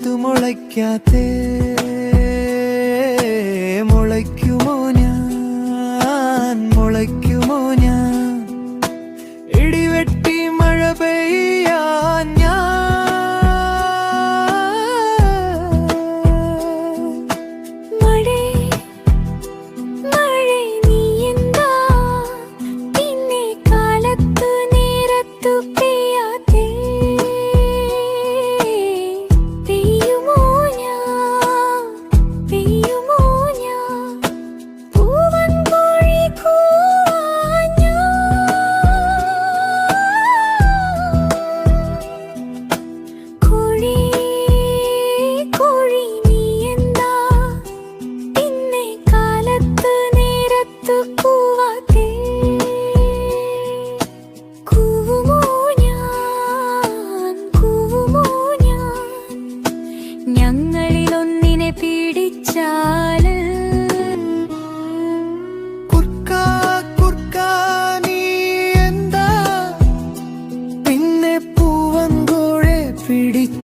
മുളയ്ക്കാത്തേ മുളയ്ക്കുമോ ഞാൻ മുളയ്ക്കുമോ ഞാൻ? ഇടിവെട്ടി മഴ പെയ്യാൻ ഒന്നിനെ പീഡിച്ചാൽ